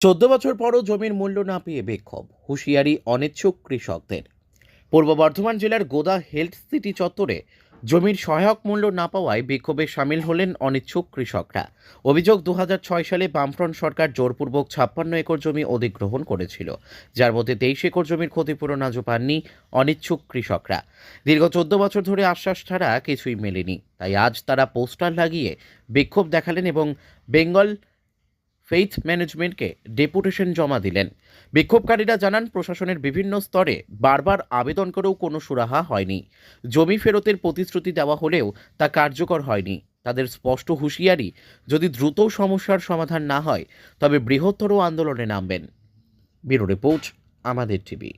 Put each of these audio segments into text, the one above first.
চোদ্দ বছর পরও জমির মূল্য না পেয়ে বিক্ষোভ, হুঁশিয়ারি অনিচ্ছুক কৃষকদের। পূর্ব বর্ধমান জেলার গোদা হেলথ সিটি চত্বরে জমির সহায়ক মূল্য না পাওয়ায় বিক্ষোভে সামিল হলেন অনিচ্ছুক কৃষকরা। অভিযোগ দু হাজার ছয় সালে বামফ্রন্ট সরকার জোরপূর্বক ছাপ্পান্ন একর জমি অধিগ্রহণ করেছিল। যার মধ্যে তেইশ একর জমির ক্ষতিপূরণ আজও পাননি অনিচ্ছুক কৃষকরা। দীর্ঘ চোদ্দ বছর ধরে আশ্বাস ছাড়া কিছুই মেলেনি। তাই আজ তারা পোস্টার লাগিয়ে বিক্ষোভ দেখালেন এবং বেঙ্গল ফেইথ ম্যানেজমেন্টকে ডেপুটেশন জমা দিলেন। বিক্ষোভকারীরা জানান প্রশাসনের বিভিন্ন স্তরে বারবার আবেদন করেও কোনো সুরাহা হয়নি। জমি ফেরতের প্রতিশ্রুতি দেওয়া হলেও তা কার্যকর হয়নি। তাদের স্পষ্ট হুঁশিয়ারি যদি দ্রুত সমস্যার সমাধান না হয় তবে বৃহত্তর আন্দোলনে নামবেন। ব্যুরো রিপোর্ট আমাদের টিভি।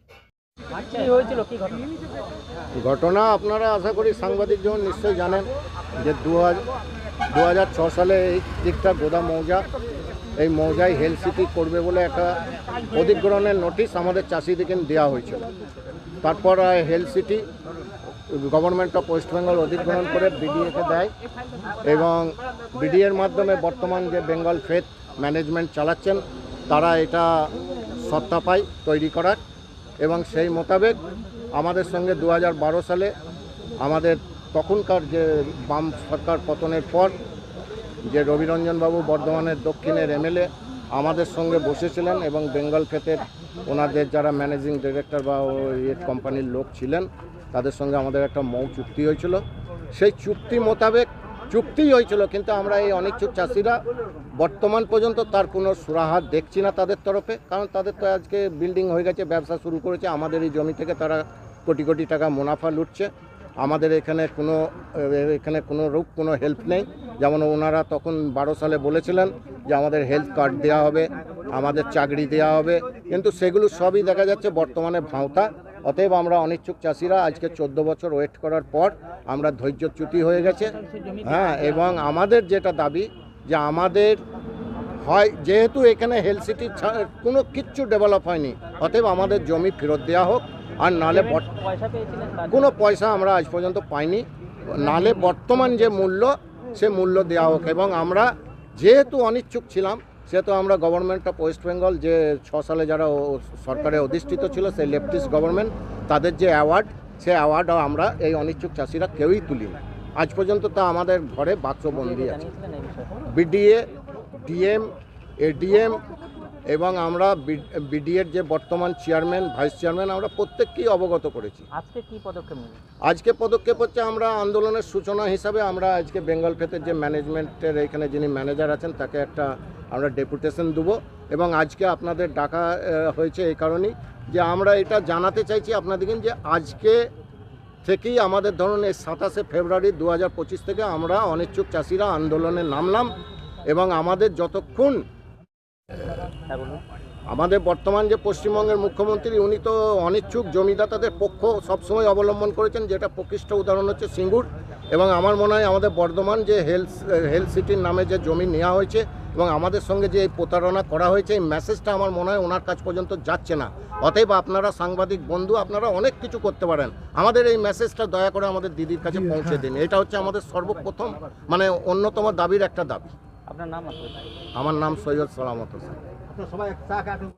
ঘটনা? আপনারা আশা করি সাংবাদিক যখন নিশ্চয়ই জানেন যে দু দু হাজার ছ সালে এই দিকটা গোদা মৌজা এই মৌজায় হেলথ সিটি করবে বলে একটা অধিগ্রহণের নোটিশ আমাদের চাষিদেরকে দেওয়া হয়েছিল। তারপর health city government of West Bengal অধিগ্রহণ করে বিডিএকে দেয় এবং বিডিএর মাধ্যমে বর্তমান যে বেঙ্গল ফেথ ম্যানেজমেন্ট চালাচ্ছেন, তারা এটা সত্তা পায় তৈরি করার এবং সেই মোতাবেক আমাদের সঙ্গে দু হাজার বারো সালে আমাদের তখনকার যে বাম সরকার পতনের পর যে রবিরঞ্জনবাবু বর্ধমানের দক্ষিণের এমএলএ আমাদের সঙ্গে বসেছিলেন এবং বেঙ্গল ক্ষেতের ওনাদের যারা ম্যানেজিং ডিরেক্টর বা ওই কোম্পানির লোক ছিলেন, তাদের সঙ্গে আমাদের একটা মৌ চুক্তি হয়েছিল। সেই চুক্তি মোতাবেক চুক্তিই হয়েছিল, কিন্তু আমরা এই অনিচ্ছুক চাষিরা বর্তমান পর্যন্ত তার কোনো সুরাহা দেখছি না তাদের তরফে, কারণ তাদের তো আজকে বিল্ডিং হয়ে গেছে, ব্যবসা শুরু করেছে, আমাদের এই জমি থেকে তারা কোটি কোটি টাকা মুনাফা লুটছে। আমাদের এখানে কোনো এখানে কোনো রূপ কোনো হেল্প নেই। যেমন ওনারা তখন বারো সালে বলেছিলেন যে আমাদের হেলথ কার্ড দেওয়া হবে, আমাদের চাকরি দেওয়া হবে। কিন্তু সেগুলো সবই দেখা যাচ্ছে বর্তমানে ভাঁওতা। অতএব আমরা অনিচ্ছুক চাষিরা আজকে চোদ্দ বছর ওয়েট করার পর আমরা ধৈর্য ধৈর্যচ্যুতি হয়ে গেছে। হ্যাঁ এবং আমাদের যেটা দাবি যে আমাদের হয়, যেহেতু এখানে হেলথ সিটি কোনো কিচ্ছু ডেভেলপ হয়নি, অতএব আমাদের জমি ফেরত দেওয়া হোক। আর নালে কোনো পয়সা আমরা আজ পর্যন্ত পাইনি। নালে বর্তমান যে মূল্য সে মূল্য দেওয়া হোক। এবং আমরা যেহেতু অনিচ্ছুক ছিলাম সেহেতু আমরা গভর্নমেন্ট অফ ওয়েস্ট বেঙ্গল যে ছ সালে যারা সরকারে অধিষ্ঠিত ছিল সেই লেফটিস্ট গভর্নমেন্ট তাদের যে অ্যাওয়ার্ড সে অ্যাওয়ার্ডও আমরা এই অনিচ্ছুক চাষিরা কেউই তুলিনি। আজ পর্যন্ত তা আমাদের ঘরে বাক্সবন্দি আছে। বিডিএ ডিএম এডিএম এবং আমরা বিডিএর যে বর্তমান চেয়ারম্যান ভাইস চেয়ারম্যান আমরা প্রত্যেককেই অবগত করেছি। আজকে কি পদক্ষেপ আজকে পদক্ষেপ হচ্ছে আমরা আন্দোলনের সূচনা হিসাবে আমরা আজকে বেঙ্গল ফেতের যে ম্যানেজমেন্টের এখানে যিনি ম্যানেজার আছেন তাকে একটা আমরা ডেপুটেশন দেবো। এবং আজকে আপনাদের ডাকা হয়েছে এই কারণেই যে আমরা এটা জানাতে চাইছি আপনাদেরকে যে আজকে থেকেই আমাদের ধরুন এই সাতাশে ফেব্রুয়ারি দু হাজার পঁচিশ থেকে আমরা অনিচ্ছুক চাষিরা আন্দোলনে নামলাম এবং আমাদের যতক্ষণ আমাদের বর্তমান যে পশ্চিমবঙ্গের মুখ্যমন্ত্রী উনি তো অনিচ্ছুক জমিদাতাদের পক্ষ সবসময় অবলম্বন করেছেন যেটা প্রকৃষ্ট উদাহরণ হচ্ছে সিঙ্গুর। এবং আমার মনে হয় আমাদের বর্ধমান যে হেলথ হেলথ সিটির নামে যে জমি নেওয়া হয়েছে এবং আমাদের সঙ্গে যে এই প্রতারণা করা হয়েছে এই মেসেজটা আমার মনে হয় ওনার কাছ পর্যন্ত যাচ্ছে না। অতএব আপনারা সাংবাদিক বন্ধু আপনারা অনেক কিছু করতে পারেন। আমাদের এই মেসেজটা দয়া করে আমাদের দিদির কাছে পৌঁছে দিন। এটা হচ্ছে আমাদের সর্বপ্রথম মানে অন্যতম দাবির একটা দাবি। আপনার নাম আমার নাম সৈয়দ সালামত হোসেন। আপনারা সবাই চা খাবেন